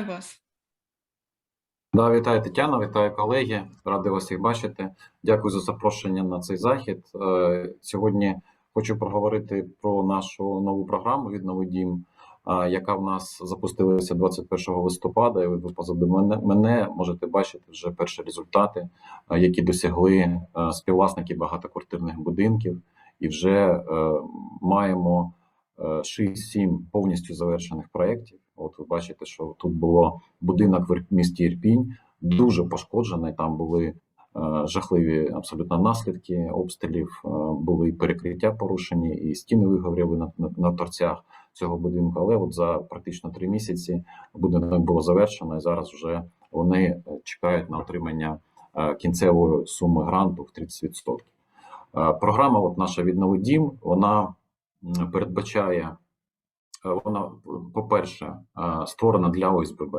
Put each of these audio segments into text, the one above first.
Вас. Да, вітаю Тетяна, вітаю колеги. Радий вас всіх бачити. Дякую за запрошення на цей захід. Е, Сьогодні хочу проговорити про нашу нову програму від «Новий дім», е, яка в нас запустилася 21 листопада. І ви позаду мене, мене можете бачити вже перші результати, е, які досягли співвласники багатоквартирних будинків, і вже маємо е, 6-7 повністю завершених проєктів. От ви бачите, що тут було будинок в місті Ірпінь, дуже пошкоджений. Там були е, жахливі абсолютно наслідки обстрілів, е, були перекриття порушені, і стіни вигоріли на, на, на торцях цього будинку. Але от за практично три місяці будинок було завершено, і зараз вже вони е, чекають на отримання кінцевої суми гранту в 30%. Е, Програма, от наша «Віднови дім, вона передбачає Вона, по-перше, е, створена для ОСББ.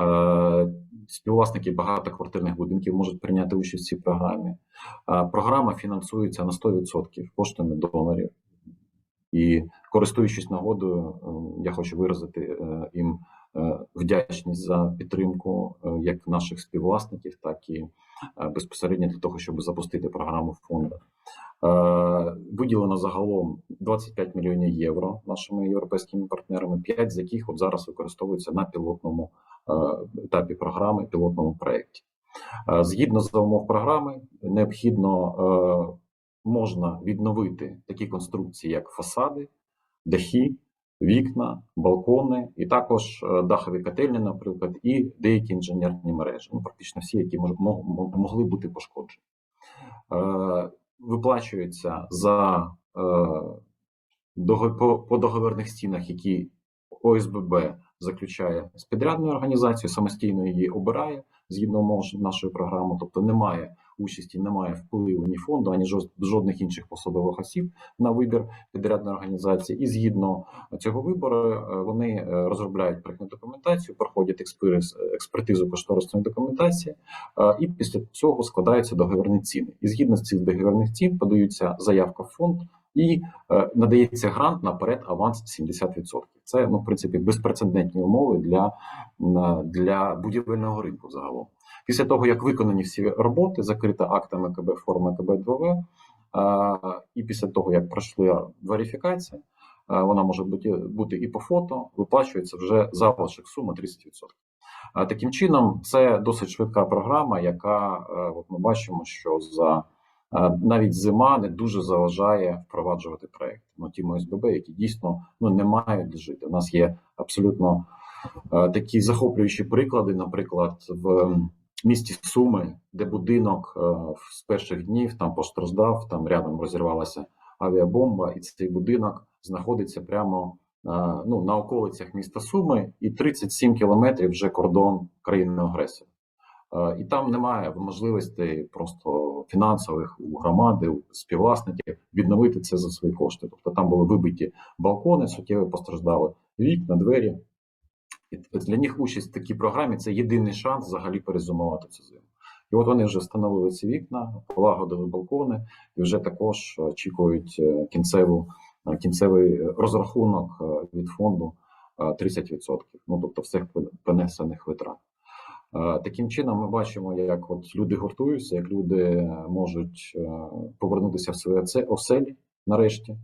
Е, Співвласники багатоквартирних будинків можуть прийняти участь в цій програмі. Е, Програма фінансується на 100% коштами донорів. І користуючись нагодою, е, я хочу виразити е, їм е, вдячність за підтримку е, як наших співвласників, так і е, безпосередньо для того, щоб запустити програму фонду. Е, Виділено загалом 25 мільйонів євро нашими європейськими партнерами, 5 з яких от зараз використовуються на пілотному е, етапі програми, пілотному проєкті. Е, Згідно з умов програми, необхідно можна відновити такі конструкції, як фасади, дахи, вікна, балкони, і також дахові котельні, наприклад, і деякі інженерні мережі, ну практично всі, які могли бути пошкоджені. Виплачується за е, по, по договірних стінах, які ОСББ заключає з підрядною організацією, самостійно її обирає згідно нашої програми, тобто немає участі, немає впливу ні фонду, ані жодних інших посадових осіб на вибір підрядної організації. І згідно цього вибору е, вони е, розробляють проектну документацію, проходять експертиз, експертизу кошторисної документації, е, і після цього складаються договірні ціни. І згідно з цих договірних цін подаються заявка в фонд. І е, надається грант наперед аванс 70%. Це ну в принципі безпрецедентні умови для, для будівельного ринку загалом. Після того, як виконані всі роботи, закрита актами КБ форма КБ 2В, е, і після того, як пройшла верифікація, е, вона може бути, бути і по фото, виплачується вже залишок суми 30%. Е, Таким чином, це досить швидка програма, яка от ми бачимо, що за навіть зима не дуже заважає впроваджувати проект. Ну, ті ОСББ, які дійсно ну, не мають де жити. У нас є абсолютно такі захоплюючі приклади, наприклад, в місті Суми, де будинок е, з перших днів там постраждав, там рядом розірвалася авіабомба, і цей будинок знаходиться прямо е, ну, на околицях міста Суми, і 37 кілометрів вже кордон країни-агресора. Е, І там немає можливостей просто фінансових у громади, у співвласників відновити це за свої кошти. Тобто там були вибиті балкони, суттєво постраждали вікна, двері. Для них участь в такій програмі це єдиний шанс взагалі перезимувати цю зиму. І от вони вже встановили ці вікна, полагодили балкони і вже також очікують е, кінцеву, е, кінцевий розрахунок е, від фонду е, 30%. Ну тобто всіх понесених витрат. Таким чином, ми бачимо, як от люди гуртуються, як люди можуть повернутися в свої оселі нарешті.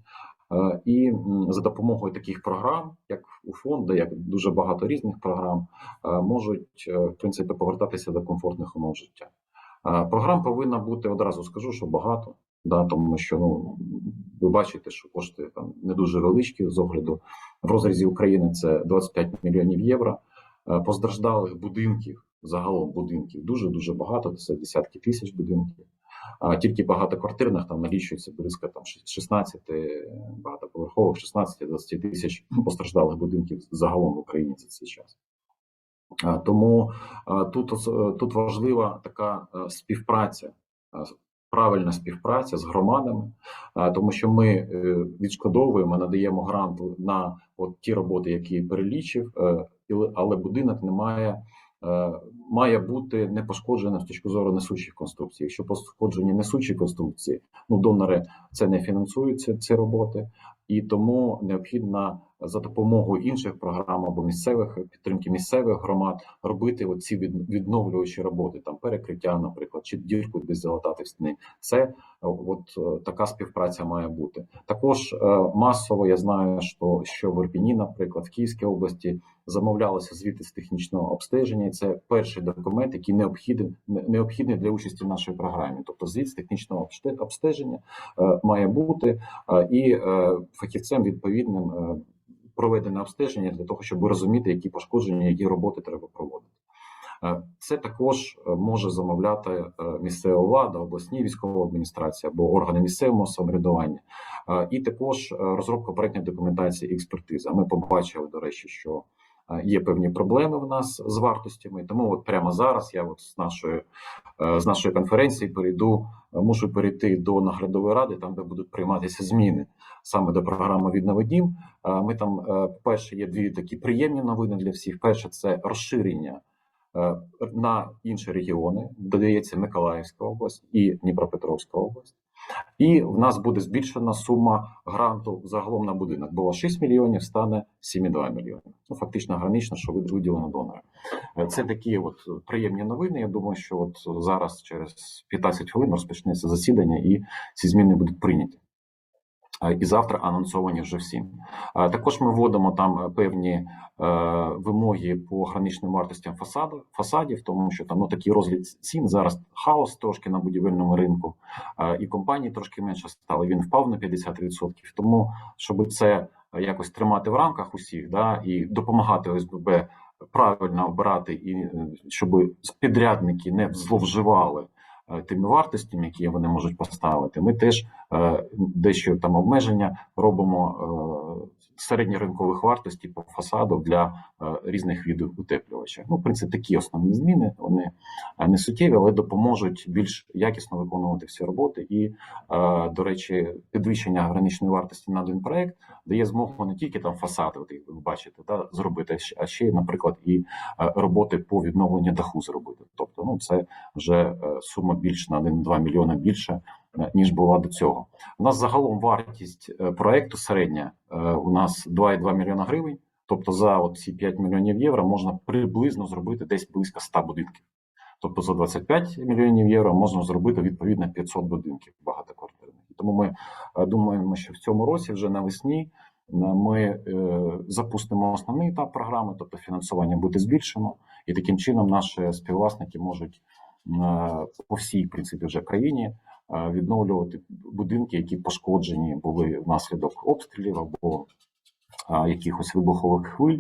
Е, І за допомогою таких програм, як у фонду, як дуже багато різних програм, е, можуть е, в принципі повертатися до комфортних умов життя. Програм повинна бути одразу скажу, що багато, да, тому що ну ви бачите, що кошти там не дуже величкі з огляду в розрізі України це 25 мільйонів євро. Постраждалих будинків, загалом будинків дуже дуже багато. Це десятки тисяч будинків. А тільки багатоквартирних там налічується близько там 16 багатоповерхових, 16-20 тисяч постраждалих будинків загалом в Україні за цей час. Тому тут, тут важлива така е, співпраця, е, правильна співпраця з громадами, тому що ми е, відшкодовуємо, надаємо грант на от ті роботи, які перелічив, е, але будинок не має е, має бути не пошкоджена з точки зору несучих конструкцій. Якщо пошкоджені несучі конструкції, ну донори це не фінансуються ці роботи, і тому необхідно за допомогою інших програм або місцевих підтримки місцевих громад робити оці від- відновлюючі роботи, там перекриття, наприклад, чи дірку десь залатати в стіни. Це е, от е, така співпраця має бути. Також е, масово я знаю, що, що в Ірпіні, наприклад, в Київській області замовлялися звіти з технічного обстеження. І це перший документ, який необхідний необхідний для участі в нашій програмі. Тобто, звіт з технічного обсте- обстеження е, має бути е, і е, фахівцем відповідним е, проведене обстеження для того, щоб розуміти, які пошкодження, які роботи треба проводити. Е, Це також е, може замовляти е, місцева влада, обласні військова адміністрація або органи місцевого самоврядування, і також розробка проектної документації і експертиза. Ми побачили, до речі, що є певні проблеми в нас з вартостями. Тому от прямо зараз я от з нашої е, з нашої конференції перейду, е, мушу перейти до наглядової ради, там де будуть прийматися зміни саме до програми «Віднови дім». Е, Ми там, е, перше, є дві такі приємні новини для всіх. Перше, це розширення на інші регіони. Додається Миколаївська область і Дніпропетровська область. І в нас буде збільшена сума гранту загалом на будинок. Було 6 мільйонів, стане 7,2 мільйони. Ну фактично гранично, що виділено донора. Е, Це такі от приємні новини. Я думаю, що от зараз через 15 хвилин розпочнеться засідання, і ці зміни будуть прийняті. Е, І завтра анонсовані вже всім. Е, Також ми вводимо там е, певні е, вимоги по граничним вартостям фасаду, фасадів, тому що там ну, такий розгляд цін зараз хаос трошки на будівельному ринку, е, і компанії трошки менше стало. Він впав на 50%. Тому, щоб це якось тримати в рамках усіх, да, і допомагати ОСББ правильно обирати, і е, щоб підрядники не зловживали е, тими вартостями, які вони можуть поставити. Ми теж е, дещо там обмеження робимо е, середньоринкових вартостей по фасаду для е, різних видів утеплювача. Ну, в принципі, такі основні зміни. Вони е, не суттєві, але допоможуть більш якісно виконувати всі роботи. І, е, до речі, підвищення граничної вартості на один проект дає змогу не тільки там фасади, от, як ви бачите, да, зробити, а ще, наприклад, і е, роботи по відновленню даху зробити. Тобто, ну це вже е, сума більш на 1-2 мільйони більше е, ніж була до цього. У нас загалом вартість е, проекту середня е, у нас 2,2 мільйона гривень. Тобто за ці 5 мільйонів євро можна приблизно зробити десь близько 100 будинків. Тобто за 25 мільйонів євро можна зробити відповідно 500 будинків багатоквартирних. Тому ми е, думаємо, що в цьому році, вже навесні, е, ми е, запустимо основний етап програми, тобто фінансування буде збільшено, і таким чином наші співвласники можуть е, по всій в принципі вже країні е, відновлювати будинки, які пошкоджені були внаслідок обстрілів або якихось вибухових хвиль.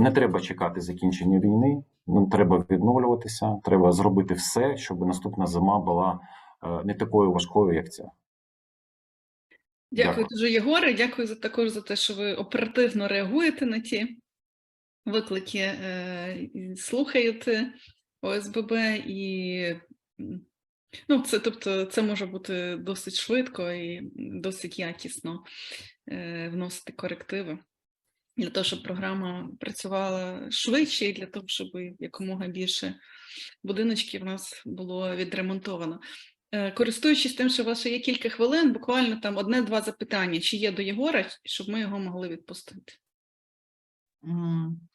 Не треба чекати закінчення війни. Треба відновлюватися. Треба зробити все, щоб наступна зима була е, не такою важкою, як ця. Дякую, Дякую. дуже, Єгоре. Дякую за також за те, що ви оперативно реагуєте на ті виклики, е, слухаєте ОСББ і ну, це, тобто, це може бути досить швидко і досить якісно е, вносити корективи для того, щоб програма працювала швидше, і для того, щоб якомога більше будиночків у нас було відремонтовано. Е, Користуючись тим, що у вас ще є кілька хвилин, буквально там одне-два запитання, чи є до Єгора, щоб ми його могли відпустити.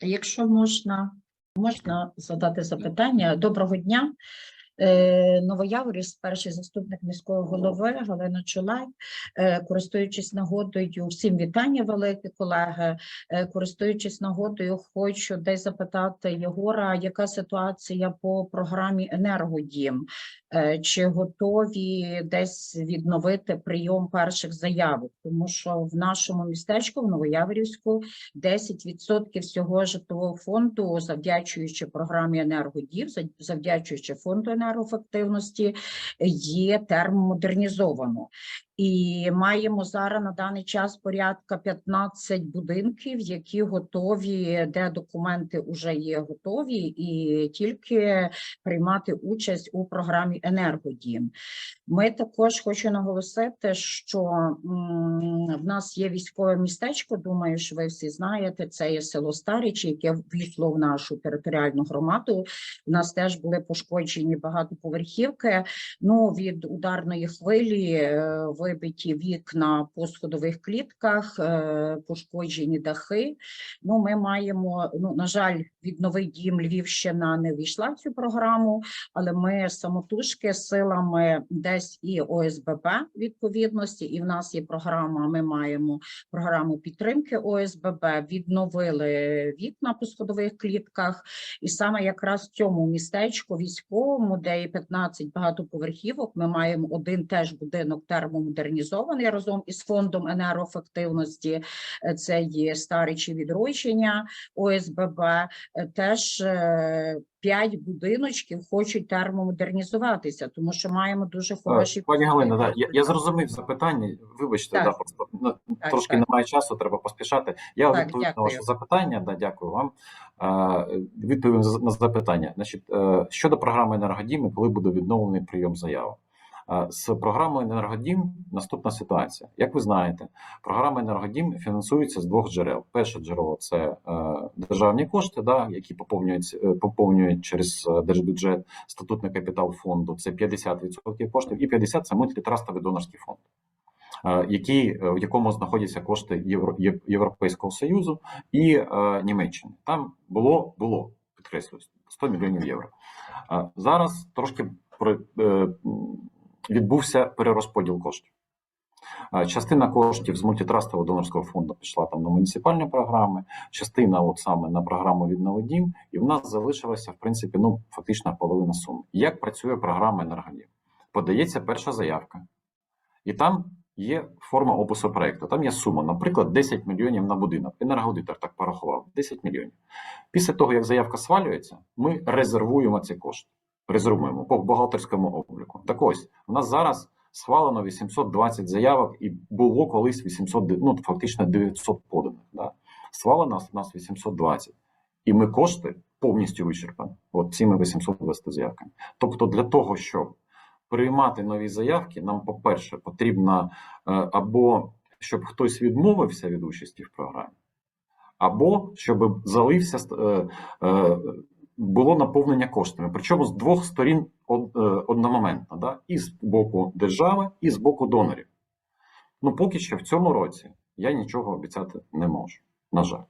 Якщо можна, можна задати запитання. Доброго дня. Е, Новояворівськ, перший заступник міського голови Галина Чулай. Е, Користуючись нагодою, всім вітання, великі колеги. Е, Користуючись нагодою, хочу десь запитати Єгора, яка ситуація по програмі Енергодім? Чи готові десь відновити прийом перших заявок? Тому що в нашому містечку, в Новояворівську, 10% всього житлового фонду, завдячуючи програмі енергодів, завдячуючи фонду енергоефективності, є термомодернізовано. І маємо зараз на даний час порядка 15 будинків, які готові, де документи вже є готові, і тільки приймати участь у програмі Енергодім. Ми також хочу наголосити, що в нас є військове містечко. Думаю, що ви всі знаєте. Це є село Старічі, яке ввійшло в нашу територіальну громаду. У нас теж були пошкоджені багатоповерхівки. Ну від ударної хвилі е, вибиті вікна по сходових клітках, е, пошкоджені дахи. Ну, ми маємо, ну, на жаль, відновий дім Львівщина не війшла в цю програму, але ми самотужки силами десь і ОСББ відповідності, і в нас є програма. Ми маємо програму підтримки ОСББ, відновили вікна по сходових клітках, і саме якраз в цьому містечку військовому, де є 15 багатоповерхівок, ми маємо один теж будинок термомодернізований разом із фондом енергоефективності. Е, Це є старичі відродження ОСББ. Е, Теж е, п'ять будиночків хочуть термомодернізуватися, тому що маємо дуже хороші Пані Галина, да, я, я зрозумів запитання. Вибачте, Так. да, просто ну, Так, трошки так. немає часу, треба поспішати. Я Так, відповім на ваше запитання. Да, дякую вам. Відповім на запитання. Значить, щодо програми енергодім, і коли буде відновлений прийом заяв. З програмою енергодім наступна ситуація. Як ви знаєте, програма енергодім фінансується з двох джерел. Перше джерело це е, державні кошти, да, які поповнюють, е, поповнюють через е, держбюджет статутний капітал фонду. Це 50% коштів, і 50% це мультитрастовий донорський фонд. е, в якому знаходяться кошти Євро, Європейського Союзу і е, Німеччини. Там було, було підкреслююсь, 100 мільйонів євро. Зараз трошки відбувся перерозподіл коштів. Е, Частина коштів з мультитрастового донорського фонду пішла там на муніципальні програми, частина от саме на програму «Віднови дім», і в нас залишилася, в принципі, ну, фактично половина суми. Як працює програма «Енергодім»? Подається перша заявка, і там є форма опису проекту. Там є сума, наприклад, 10 мільйонів на будинок. Енергоаудитор так порахував 10 мільйонів. Після того, як заявка свалюється, ми резервуємо ці кошти. Резервуємо по бухгалтерському обліку. Так ось, у нас зараз схвалено 820 заявок, і було колись 800, ну фактично 900 поданих. Да? Схвалено у нас 820. І ми кошти повністю вичерпані. От цими 820 заявками. Тобто, для того, щоб приймати нові заявки, нам, по-перше, потрібно е, або щоб хтось відмовився від участі в програмі, або щоб залився е, е, було наповнення коштами. Причому з двох сторін е, одномоментно, да? і з боку держави, і з боку донорів. Ну, поки що в цьому році я нічого обіцяти не можу. На жаль.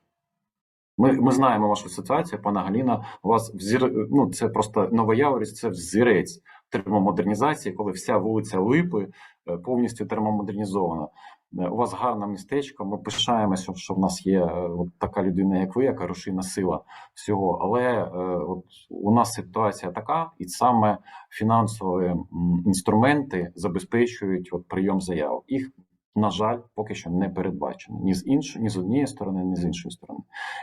Ми, ми знаємо вашу ситуацію, пана Галіна. У вас взір... ну, це просто Новояворівськ, це взірець термомодернізації, коли вся вулиця Липи е, повністю термомодернізована. Е, У вас гарне містечко. Ми пишаємося, що, в нас є е, от така людина, як ви, яка рушійна сила всього. Але е, от у нас ситуація така, і саме фінансові інструменти забезпечують от прийом заяв. Їх на жаль, поки що не передбачено ні з іншої, ні з однієї сторони, ні з іншої сторони.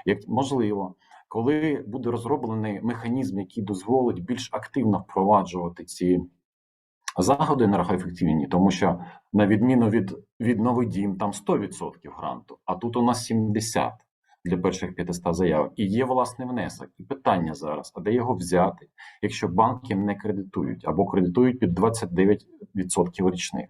Як можливо, коли буде розроблений механізм, який дозволить більш активно впроваджувати ці заходи енергоефективні, тому що на відміну від від новий дім, там 100% гранту, а тут у нас 70% для перших 500 заявок. І є власний внесок. І питання зараз: а де його взяти, якщо банки не кредитують або кредитують під 29% річних?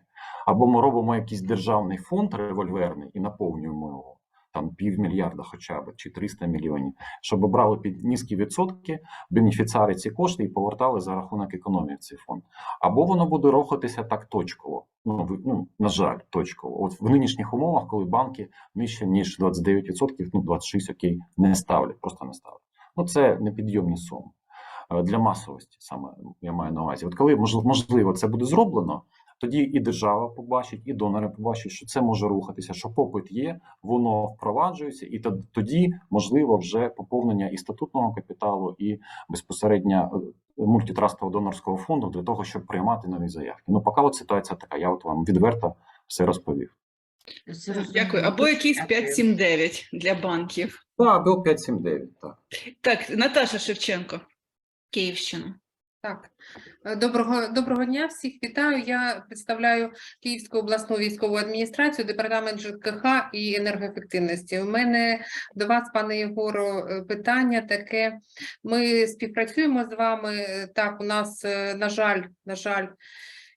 Або ми робимо якийсь державний фонд револьверний і наповнюємо його там півмільярда, хоча б чи 300 мільйонів, щоб брали під низькі відсотки бенефіціари ці кошти і повертали за рахунок економії цей фонд. Або воно буде рухатися так точково. Ну, ну на жаль, точково. От в нинішніх умовах, коли банки нижче ніж 29%, ну 26, окей, не ставлять, просто не ставлять. Ну це непідйомні суми Е, для масовості. Саме я маю на увазі. От коли мож- можливо це буде зроблено. Тоді і держава побачить, і донори побачать, що це може рухатися, що попит є, воно впроваджується, і тоді можливо вже поповнення і статутного капіталу, і безпосередньо е, мультитрастового донорського фонду для того, щоб приймати нові заявки. Ну, поки от ситуація така. Я от вам відверто все розповів. Дякую. Або якийсь дякую. 579 для банків. Так, був 579, так. Так, Наташа Шевченко, Київщина. Так, Е, доброго доброго дня, всіх вітаю. Я представляю Київську обласну військову адміністрацію, департамент ЖКХ і енергоефективності. У мене до вас, пане Єгоро, е, питання таке. Ми співпрацюємо з вами. Е, Так, у нас, на жаль, на жаль,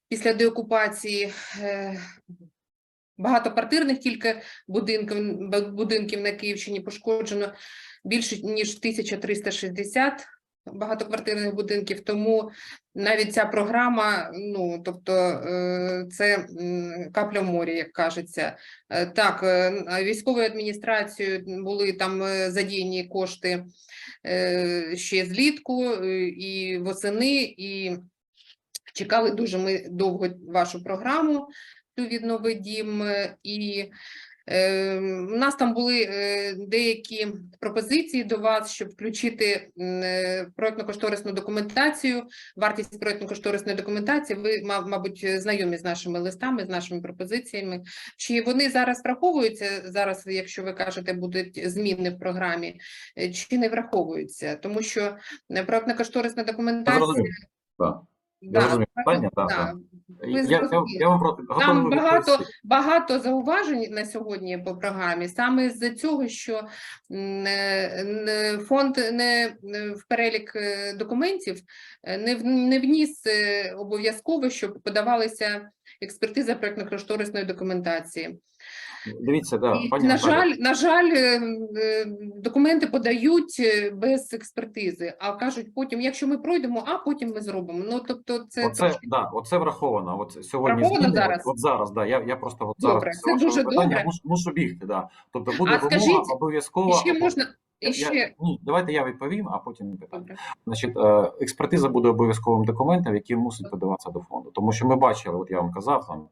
після деокупації багатоквартирних тільки будинків, будинків на Київщині пошкоджено більше ніж 1360 багатоквартирних будинків. Тому навіть ця програма, ну тобто, е, це капля в морі, як кажеться. Е, Так, е, військовою адміністрацією були там задіяні кошти ще злітку і восени, і чекали дуже ми довго вашу програму цю віднови дім. І у нас там були е, деякі пропозиції до вас, щоб включити е, проектно-кошторисну документацію, вартість проектно-кошторисної документації. Ви, ма- мабуть, знайомі з нашими листами, з нашими пропозиціями. Чи вони зараз враховуються зараз, якщо ви кажете, будуть зміни в програмі, е, чи не враховуються? Тому що е, проектно-кошторисна документація. зрозумів. Так. Да, Я зрозумів питання, да, так. Я, я, я вам просто Там багато, багато зауважень на сьогодні по програмі, саме з-за цього, що фонд не не в перелік е, документів е, не, не вніс е, обов'язково, щоб подавалися експертиза проектно-кошторисної документації. Дивіться, да, І, пані на жаль, на жаль, е, е, документи подають е, без експертизи, а кажуть потім, якщо ми пройдемо, а потім ми зробимо. Ну тобто, це Оце, трошки да, оце враховано. От сьогодні Враховано зміни, зараз? От, от зараз, да, я, я просто от Добре, зараз це дуже питання добре. Мушу, мушу бігти, да. Тобто буде А вимога скажіть, обов'язково. ще можна і Я- ні, давайте я відповім, а потім питання. добре. Значить, е, експертиза буде обов'язковим документом, який мусить подаватися до фонду. Тому що ми бачили, от я вам казав, там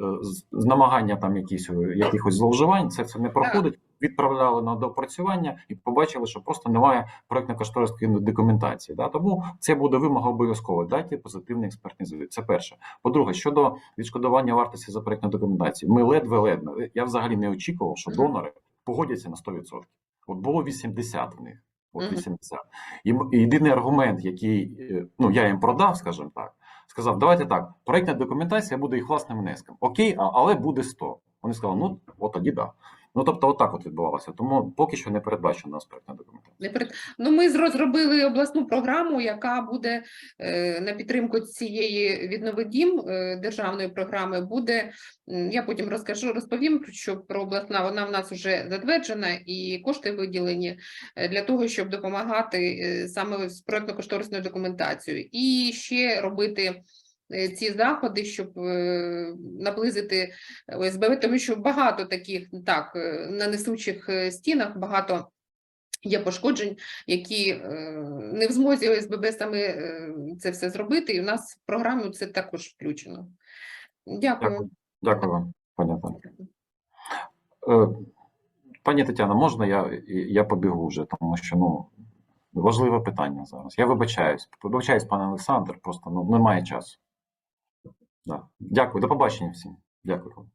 е, намагання там якісь, е, якихось зловживань, це все не проходить. Відправляли на доопрацювання і побачили, що просто немає проектно-кошторисної документації. Да? Тому це буде вимога обов'язково. Дайте позитивний експертний звіт. Це перше. По-друге, щодо відшкодування вартості за проектну документацію, ми ледве-ледве. Я взагалі не очікував, що донори погодяться на 100%. От було 80 в них. От 80. І єдиний аргумент, який е, ну я їм продав, скажімо так, сказав: давайте так, проектна документація буде їх власним внеском. Окей, але буде 100. Вони сказали, ну от тоді да. Ну тобто, отак от відбувалося. Тому поки що не передбачена у нас проектна документація. Ну, ми розробили обласну програму, яка буде е, на підтримку цієї віднови дім е, державної програми. Буде я потім розкажу, розповім що про обласна. Вона в нас вже затверджена і кошти виділені е, для того, щоб допомагати саме з проектно-кошторисною документацією, і ще робити. Е, Ці заходи, щоб е, наблизити ОСББ, тому що багато таких так е, на несучих стінах багато є пошкоджень, які не в змозі ОСББ саме це все зробити, і в нас в програму це також включено. Дякую. Дякую. Вам. Е, Пані Тетяна, можна я, я побігу вже, тому що ну важливе питання зараз. Я вибачаюсь. Вибачаюсь, пане Олександр, просто ну немає часу. Да. Дякую, до побачення всім. Дякую.